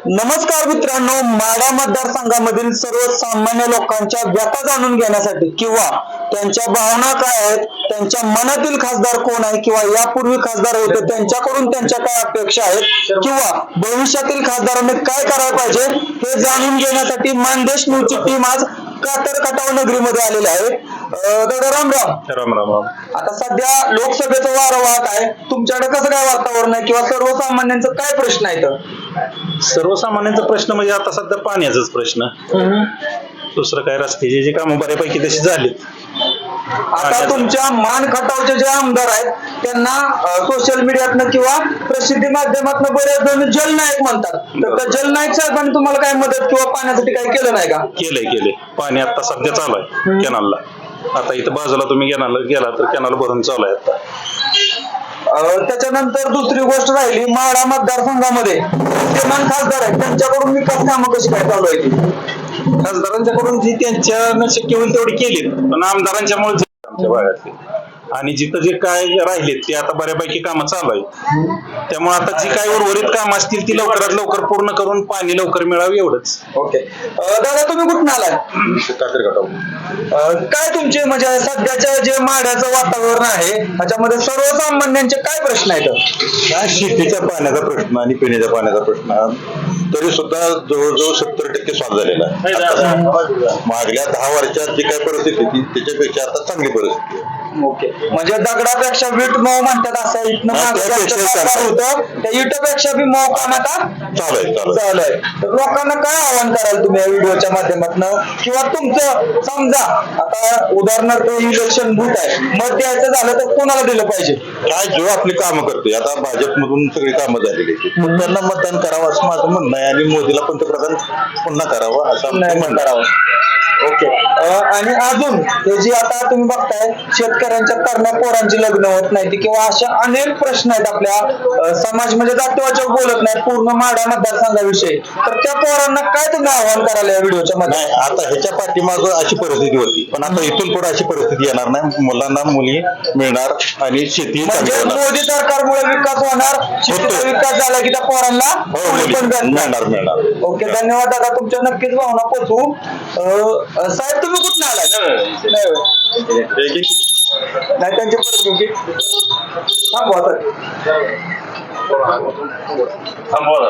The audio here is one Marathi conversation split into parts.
नमस्कार मित्रांनो माडा मतदारसंघामधील सर्वसामान्य लोकांच्या व्यथा जाणून घेण्यासाठी किंवा त्यांच्या भावना काय आहेत त्यांच्या मनातील खासदार कोण आहे किंवा यापूर्वी खासदार होते त्यांच्याकडून त्यांच्या काय अपेक्षा आहेत किंवा भविष्यातील खासदारांनी काय करायला पाहिजे हे जाणून घेण्यासाठी मानदेश न्यूजची टीम आज कातर खटाव नगरीमध्ये आलेली आहे अं, दादा राम राम. राम राम राम. आता सध्या लोकसभेचं वारं वाहत आहे. तुमच्याकडे कसं काय वातावरण आहे किंवा सर्वसामान्यांचं काय प्रश्न आहेत सर्वसामान्यांचा प्रश्न म्हणजे आता सध्या पाण्याचाच प्रश्न. दुसरं काय रस्त्याची जी कामं बऱ्यापैकी तशी झालीत. आता तुमच्या मान खटावचे जे आमदार आहेत त्यांना सोशल मीडियातनं किंवा प्रसिद्धी माध्यमातून बरेच जण जलनायक म्हणतात. तर त्या जलनायक साहेबांनी तुम्हाला काय मदत किंवा पाण्यासाठी काही केलं नाही का? केलंय केलंय. पाणी आता सध्या चालू आहे कॅनलला. आता इथं बाजूला तुम्ही कॅनल गेला तर कॅनल भरून चालू आहे आता. त्याच्यानंतर दुसरी गोष्ट राहिली माडा मतदारसंघामध्ये. विद्यमान खासदार आहेत त्यांच्याकडून विकास कामं कशी काय चालू आहे खासदारांच्याकडून जी त्यांच्या शक्य होईल तेवढी केली पण आमदारांच्यामुळे आमच्या भागातले आणि जिथं जे काय राहिलेत ते आता बऱ्यापैकी कामं चालू आहेत. त्यामुळे आता जी काय उर्वरित कामं असतील ती लवकरात लवकर पूर्ण करून पाणी लवकर मिळावं एवढंच. ओके. दादा तुम्ही कुठून आलाय अं, काय तुमचे म्हणजे सध्याच्या जे माड्याचं वातावरण आहे त्याच्यामध्ये सर्वसामान्यांचे काय प्रश्न आहेत? काय शेतीच्या पाण्याचा प्रश्न आणि पिण्याच्या पाण्याचा प्रश्न. तरी सुद्धा जवळजवळ सत्तर टक्के सॉल्व्ह झालेला आहे. मागल्या दहा वर्षात जी काय परिस्थिती होती त्याच्यापेक्षा आता चांगली परिस्थिती आहे. ओके म्हणजे दगडापेक्षा वीट मऊ म्हणतात असं इथनं हा, मागं त्यापेक्षा होतं. त्या इटपेक्षा बी मऊ काम आता चालू आहे चालू आहे. चालू आहे तर लोकांना काय आव्हान कराल तुम्ही या व्हिडिओच्या माध्यमातून? किंवा तुमचं समजा आता उदाहरणार्थ इलेक्शन बूथ आहे. मत द्यायचं झालं तर कोणाला दिलं पाहिजे? काय जो आपली कामं करतोय. आता भाजपमधून सगळी कामं झालेली आहेत. पण त्यांना मतदान करावं असं माझं म्हणणं आहे. आणि मोदीला पंतप्रधान पुन्हा करावं असं आमचं म्हणणं आहे. ओके आणि अजून हे जी आता तुम्ही बघताय शेतकऱ्यांच्या करण्या पोरांची लग्न होत नाही किंवा अशा अनेक प्रश्न आहेत आपल्या. समाज म्हणजे जातीवाचक बोलत नाही पूर्ण माडा मतदारसंघाविषयी. तर त्या पोरांना काय तुम्ही आव्हान करायला या व्हिडिओच्या मध्ये? आता ह्याच्या पाठीमाग अशी परिस्थिती होती. पण आता इथून पुढे अशी परिस्थिती येणार नाही. मुलांना मुली मिळणार आणि शेती म्हणजे मोदी सरकारमुळे विकास होणार शेतीचा. विकास झाला की त्या पोरांना हो मुली पण. मिळणार मिळणार. ओके धन्यवाद दादा. तुमच्या नक्कीच भावना अं, साहेब तुम्ही कुठून आलाय नाही होय. नाही त्यांचे परत घेऊ की थांबवा.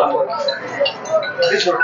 सर